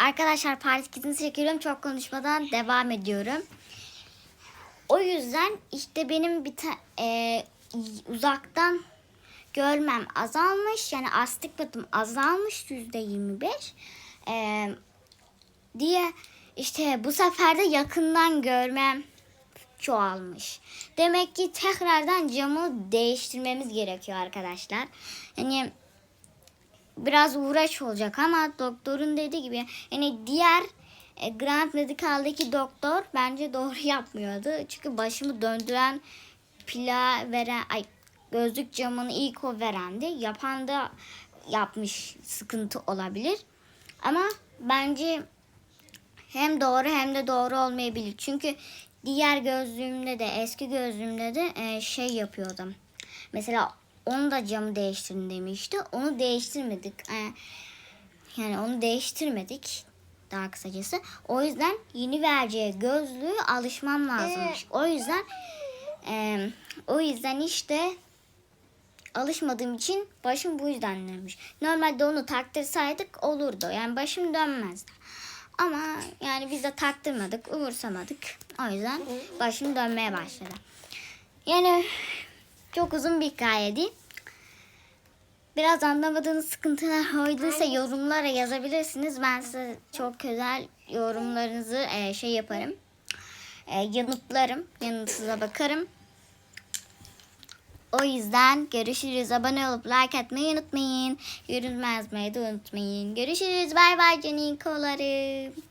Arkadaşlar Paris gidini çekiyorum. Çok konuşmadan devam ediyorum. O yüzden işte benim bir e, uzaktan görmem azalmış. Yani astigmatım azalmış yüzde 25. E, diye işte bu sefer de yakından görmem çoğalmış. Demek ki tekrardan camı değiştirmemiz gerekiyor arkadaşlar. Yani biraz uğraş olacak ama doktorun dediği gibi yani diğer e, Grand Medical'deki doktor bence doğru yapmıyordu. Çünkü başımı döndüren pila veren ay gözlük camını ilk o verendi. Yapan da yapmış sıkıntı olabilir. Ama bence hem doğru hem de doğru olmayabilir. Çünkü diğer gözlüğümde de eski gözlüğümde de e, şey yapıyordum. Mesela onu da camı değiştirin demişti. Onu değiştirmedik. E, yani onu değiştirmedik daha kısacası. O yüzden yeni vereceği gözlüğü alışmam lazımmış. O yüzden e, o yüzden işte alışmadığım için başım bu yüzden dönmüş. Normalde onu taktırsaydık olurdu. Yani başım dönmezdi. Ama yani biz de taktırmadık, umursamadık. O yüzden başım dönmeye başladı. Yani çok uzun bir hikayeydi. Biraz anlamadığınız sıkıntılar olduysa yorumlara yazabilirsiniz. Ben size çok güzel yorumlarınızı e, şey yaparım. E, yanıtlarım. Yanıtınıza bakarım. O yüzden görüşürüz. Abone olup like atmayı unutmayın. Yorum yazmayı da unutmayın. Görüşürüz. Bay bay canikolarım.